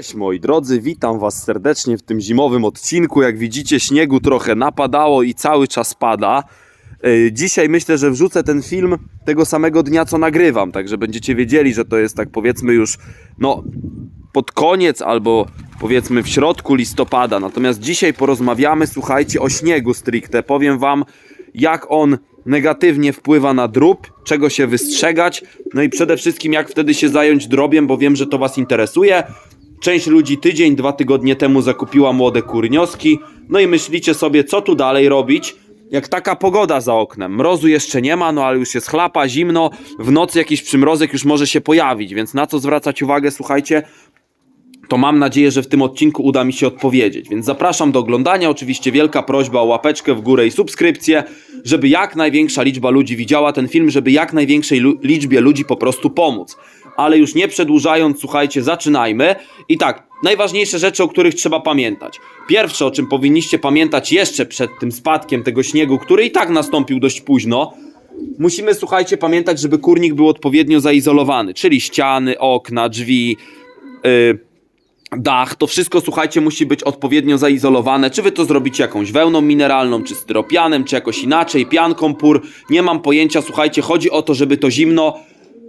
Cześć moi drodzy, witam was serdecznie w tym zimowym odcinku. Jak widzicie, śniegu trochę napadało i cały czas pada. Yy, Dzisiaj myślę, że wrzucę ten film tego samego dnia, co nagrywam, także będziecie wiedzieli, że to jest tak powiedzmy już no, pod koniec albo powiedzmy w środku listopada. Natomiast dzisiaj porozmawiamy, słuchajcie, o śniegu stricte. Powiem wam, jak on negatywnie wpływa na drób, czego się wystrzegać, no i przede wszystkim jak wtedy się zająć drobiem, bo wiem, że to was interesuje. Część ludzi tydzień, dwa tygodnie temu zakupiła młode kurnioski, no i myślicie sobie, co tu dalej robić, jak taka pogoda za oknem. Mrozu jeszcze nie ma, no ale już jest chlapa, zimno, w nocy jakiś przymrozek już może się pojawić, więc na co zwracać uwagę, słuchajcie, to mam nadzieję, że w tym odcinku uda mi się odpowiedzieć. Więc zapraszam do oglądania. Oczywiście wielka prośba o łapeczkę w górę i subskrypcję, żeby jak największa liczba ludzi widziała ten film, żeby jak największej liczbie ludzi po prostu pomóc. Ale już nie przedłużając, słuchajcie, zaczynajmy. I tak, najważniejsze rzeczy, o których trzeba pamiętać. Pierwsze, o czym powinniście pamiętać jeszcze przed tym spadkiem tego śniegu, który i tak nastąpił dość późno, musimy, słuchajcie, pamiętać, żeby kurnik był odpowiednio zaizolowany, czyli ściany, okna, drzwi, yy, dach, to wszystko, słuchajcie, musi być odpowiednio zaizolowane. Czy wy to zrobicie jakąś wełną mineralną, czy styropianem, czy jakoś inaczej, pianką pur, nie mam pojęcia, słuchajcie, chodzi o to, żeby to zimno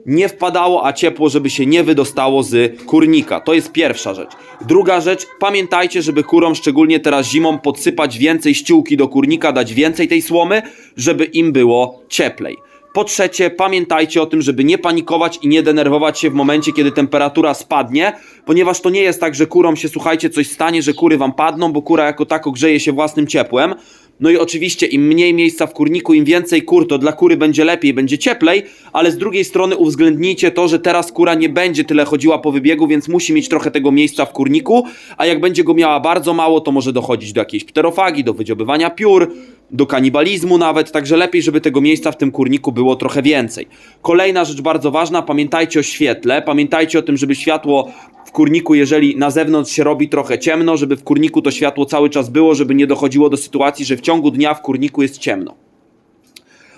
nie wpadało, a ciepło, żeby się nie wydostało z kurnika. To jest pierwsza rzecz. Druga rzecz, pamiętajcie, żeby kurom, szczególnie teraz zimą, podsypać więcej ściółki do kurnika, dać więcej tej słomy, żeby im było cieplej. Po trzecie, pamiętajcie o tym, żeby nie panikować i nie denerwować się w momencie, kiedy temperatura spadnie, ponieważ to nie jest tak, że kurom się, słuchajcie, coś stanie, że kury wam padną, bo kura jako tako grzeje się własnym ciepłem. No i oczywiście im mniej miejsca w kurniku, im więcej kur, to dla kury będzie lepiej, będzie cieplej, ale z drugiej strony uwzględnijcie to, że teraz kura nie będzie tyle chodziła po wybiegu, więc musi mieć trochę tego miejsca w kurniku, a jak będzie go miała bardzo mało, to może dochodzić do jakiejś pterofagii, do wydziobywania piór, do kanibalizmu nawet, także lepiej, żeby tego miejsca w tym kurniku było trochę więcej. Kolejna rzecz bardzo ważna, pamiętajcie o świetle, pamiętajcie o tym, żeby światło w kurniku, jeżeli na zewnątrz się robi trochę ciemno, żeby w kurniku to światło cały czas było, żeby nie dochodziło do sytuacji, że w ciągu dnia w kurniku jest ciemno.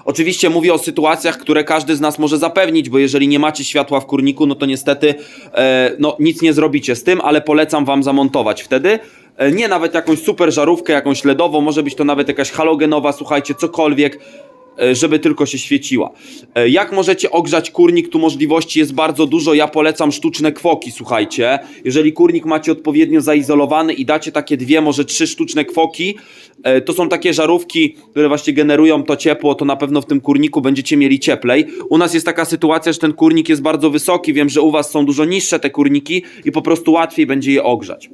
Oczywiście mówię o sytuacjach, które każdy z nas może zapewnić, bo jeżeli nie macie światła w kurniku, no to niestety e, no, nic nie zrobicie z tym, ale polecam wam zamontować wtedy. E, nie nawet jakąś super żarówkę, jakąś LEDową, może być to nawet jakaś halogenowa, słuchajcie, cokolwiek, żeby tylko się świeciła. E, Jak możecie ogrzać kurnik? Tu możliwości jest bardzo dużo. Ja polecam sztuczne kwoki, słuchajcie. Jeżeli kurnik macie odpowiednio zaizolowany i dacie takie dwie, może trzy sztuczne kwoki, e, to są takie żarówki, które właśnie generują to ciepło, to na pewno w tym kurniku będziecie mieli cieplej. U nas jest taka sytuacja, że ten kurnik jest bardzo wysoki. Wiem, że u was są dużo niższe te kurniki i po prostu łatwiej będzie je ogrzać.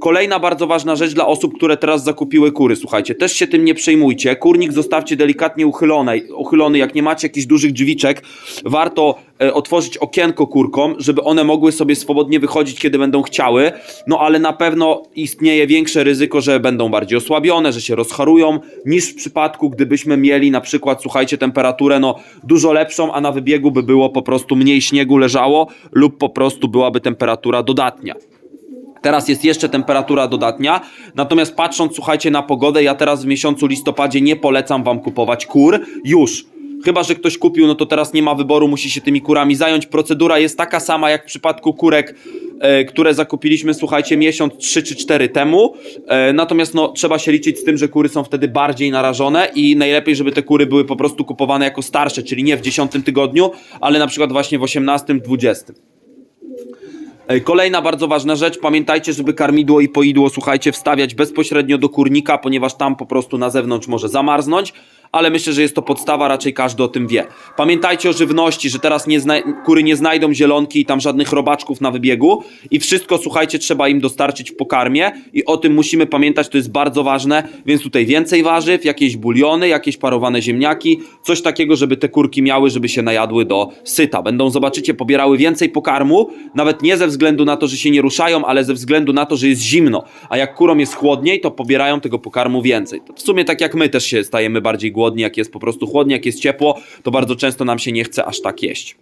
Kolejna bardzo ważna rzecz dla osób, które teraz zakupiły kury. Słuchajcie, też się tym nie przejmujcie. Kurnik zostawcie delikatnie uchylony. Uchylony. Jak nie macie jakichś dużych drzwiczek, warto e, otworzyć okienko kurkom, żeby one mogły sobie swobodnie wychodzić, kiedy będą chciały. No ale na pewno istnieje większe ryzyko, że będą bardziej osłabione, że się rozcharują, niż w przypadku, gdybyśmy mieli na przykład, słuchajcie, temperaturę no dużo lepszą, a na wybiegu by było po prostu mniej śniegu leżało lub po prostu byłaby temperatura dodatnia. Teraz jest jeszcze temperatura dodatnia, natomiast patrząc, słuchajcie, na pogodę, ja teraz w miesiącu listopadzie nie polecam Wam kupować kur już. Chyba, że ktoś kupił, no to teraz nie ma wyboru, musi się tymi kurami zająć. Procedura jest taka sama jak w przypadku kurek, e, które zakupiliśmy, słuchajcie, miesiąc 3 czy 4 temu. E, natomiast no, trzeba się liczyć z tym, że kury są wtedy bardziej narażone i najlepiej, żeby te kury były po prostu kupowane jako starsze, czyli nie w 10 tygodniu, ale na przykład właśnie w 18, 20. Kolejna bardzo ważna rzecz, pamiętajcie, żeby karmidło i poidło, słuchajcie, wstawiać bezpośrednio do kurnika, ponieważ tam po prostu na zewnątrz może zamarznąć, ale myślę, że jest to podstawa, raczej każdy o tym wie. Pamiętajcie o żywności, że teraz nie kury nie znajdą zielonki i tam żadnych robaczków na wybiegu i wszystko, słuchajcie, trzeba im dostarczyć w pokarmie i o tym musimy pamiętać, to jest bardzo ważne, więc tutaj więcej warzyw, jakieś buliony, jakieś parowane ziemniaki, coś takiego, żeby te kurki miały, żeby się najadły do syta. Będą, zobaczycie, pobierały więcej pokarmu, nawet nie ze względu na to, że się nie ruszają, ale ze względu na to, że jest zimno. A jak kurom jest chłodniej, to pobierają tego pokarmu więcej. To w sumie tak jak my też się stajemy bardziej głodni, jak jest po prostu chłodnie, jak jest ciepło, to bardzo często nam się nie chce aż tak jeść.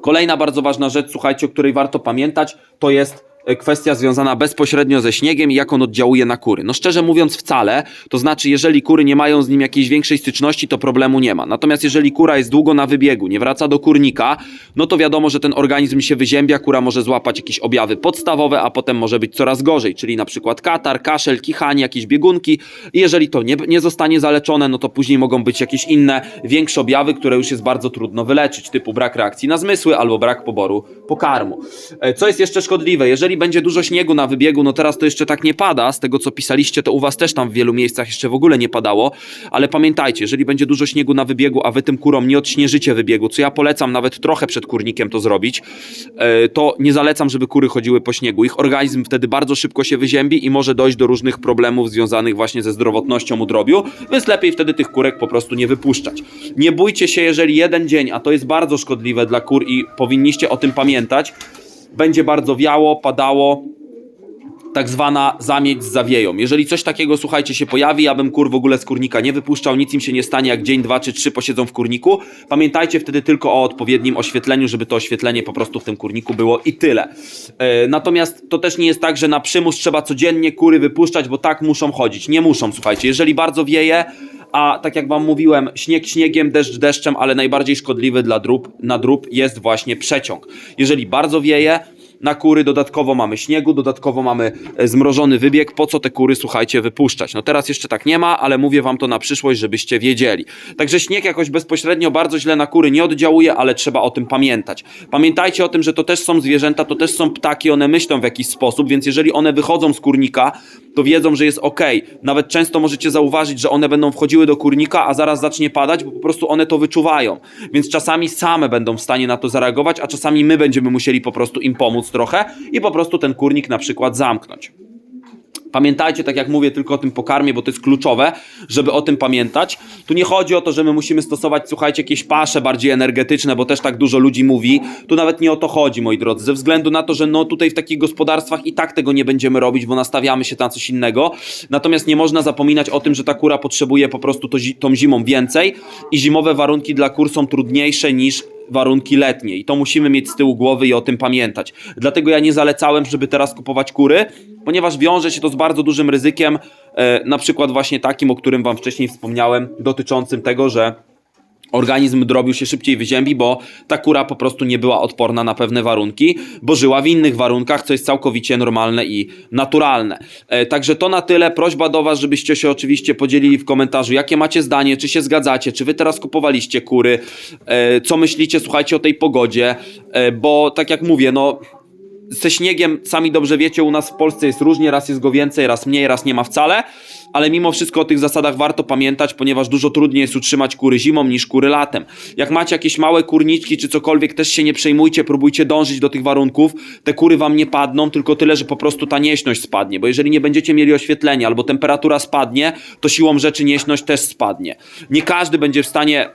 Kolejna bardzo ważna rzecz, słuchajcie, o której warto pamiętać, to jest kwestia związana bezpośrednio ze śniegiem i jak on oddziałuje na kury. No szczerze mówiąc wcale, to znaczy jeżeli kury nie mają z nim jakiejś większej styczności, to problemu nie ma. Natomiast jeżeli kura jest długo na wybiegu, nie wraca do kurnika, no to wiadomo, że ten organizm się wyziębia, kura może złapać jakieś objawy podstawowe, a potem może być coraz gorzej, czyli na przykład katar, kaszel, kichanie, jakieś biegunki i jeżeli to nie, nie zostanie zaleczone, no to później mogą być jakieś inne, większe objawy, które już jest bardzo trudno wyleczyć, typu brak reakcji na zmysły albo brak poboru pokarmu. E, Co jest jeszcze szkodliwe? Jeżeli będzie dużo śniegu na wybiegu, no teraz to jeszcze tak nie pada, z tego co pisaliście, to u was też tam w wielu miejscach jeszcze w ogóle nie padało, ale pamiętajcie, jeżeli będzie dużo śniegu na wybiegu, a wy tym kurom nie odśnieżycie wybiegu, co ja polecam nawet trochę przed kurnikiem to zrobić, e, to nie zalecam, żeby kury chodziły po śniegu. Ich organizm wtedy bardzo szybko się wyziębi i może dojść do różnych problemów związanych właśnie ze zdrowotnością u drobiu, więc lepiej wtedy tych kurek po prostu nie wypuszczać. Nie bójcie się, jeżeli jeden dzień, a to jest bardzo szkodliwe dla kur i powinniście o tym pamiętać, będzie bardzo wiało, padało, tak zwana zamieć z zawieją. Jeżeli coś takiego, słuchajcie, się pojawi, ja bym kur w ogóle z kurnika nie wypuszczał, nic im się nie stanie, jak dzień, dwa czy trzy posiedzą w kurniku. Pamiętajcie wtedy tylko o odpowiednim oświetleniu, żeby to oświetlenie po prostu w tym kurniku było i tyle. E, natomiast to też nie jest tak, że na przymus trzeba codziennie kury wypuszczać, bo tak muszą chodzić. Nie muszą, słuchajcie. Jeżeli bardzo wieje, a tak jak wam mówiłem, śnieg śniegiem, deszcz deszczem, ale najbardziej szkodliwy dla drób, na drób jest właśnie przeciąg. Jeżeli bardzo wieje, na kury, dodatkowo mamy śniegu, dodatkowo mamy e, zmrożony wybieg. Po co te kury, słuchajcie, wypuszczać? No teraz jeszcze tak nie ma, ale mówię wam to na przyszłość, żebyście wiedzieli. Także śnieg jakoś bezpośrednio bardzo źle na kury nie oddziałuje, ale trzeba o tym pamiętać. Pamiętajcie o tym, że to też są zwierzęta, to też są ptaki, one myślą w jakiś sposób, więc jeżeli one wychodzą z kurnika, to wiedzą, że jest ok. Nawet często możecie zauważyć, że one będą wchodziły do kurnika, a zaraz zacznie padać, bo po prostu one to wyczuwają. Więc czasami same będą w stanie na to zareagować, a czasami my będziemy musieli po prostu im pomóc trochę i po prostu ten kurnik na przykład zamknąć. Pamiętajcie, tak jak mówię, tylko o tym pokarmie, bo to jest kluczowe, żeby o tym pamiętać. Tu nie chodzi o to, że my musimy stosować, słuchajcie, jakieś pasze bardziej energetyczne, bo też tak dużo ludzi mówi. Tu nawet nie o to chodzi, moi drodzy, ze względu na to, że no tutaj w takich gospodarstwach i tak tego nie będziemy robić, bo nastawiamy się na coś innego. Natomiast nie można zapominać o tym, że ta kura potrzebuje po prostu to, tą zimą więcej i zimowe warunki dla kur są trudniejsze niż warunki letnie i to musimy mieć z tyłu głowy i o tym pamiętać. Dlatego ja nie zalecałem, żeby teraz kupować kury, ponieważ wiąże się to z bardzo dużym ryzykiem, e, na przykład właśnie takim, o którym wam wcześniej wspomniałem, dotyczącym tego, że organizm drobiu się szybciej wyziębi, bo ta kura po prostu nie była odporna na pewne warunki, bo żyła w innych warunkach, co jest całkowicie normalne i naturalne. E, także to na tyle. Prośba do Was, żebyście się oczywiście podzielili w komentarzu, jakie macie zdanie, czy się zgadzacie, czy Wy teraz kupowaliście kury, e, co myślicie, słuchajcie o tej pogodzie, e, bo tak jak mówię, no ze śniegiem, sami dobrze wiecie, u nas w Polsce jest różnie, raz jest go więcej, raz mniej, raz nie ma wcale, ale mimo wszystko o tych zasadach warto pamiętać, ponieważ dużo trudniej jest utrzymać kury zimą niż kury latem. Jak macie jakieś małe kurniczki czy cokolwiek, też się nie przejmujcie, próbujcie dążyć do tych warunków. Te kury wam nie padną, tylko tyle, że po prostu ta nieśność spadnie, bo jeżeli nie będziecie mieli oświetlenia albo temperatura spadnie, to siłą rzeczy nieśność też spadnie. Nie każdy będzie w stanie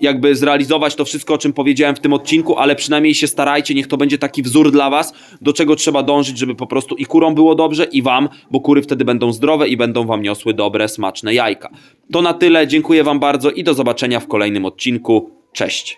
jakby zrealizować to wszystko, o czym powiedziałem w tym odcinku, ale przynajmniej się starajcie, niech to będzie taki wzór dla was, do czego trzeba dążyć, żeby po prostu i kurom było dobrze, i wam, bo kury wtedy będą zdrowe i będą wam niosły dobre, smaczne jajka. To na tyle, dziękuję wam bardzo i do zobaczenia w kolejnym odcinku. Cześć!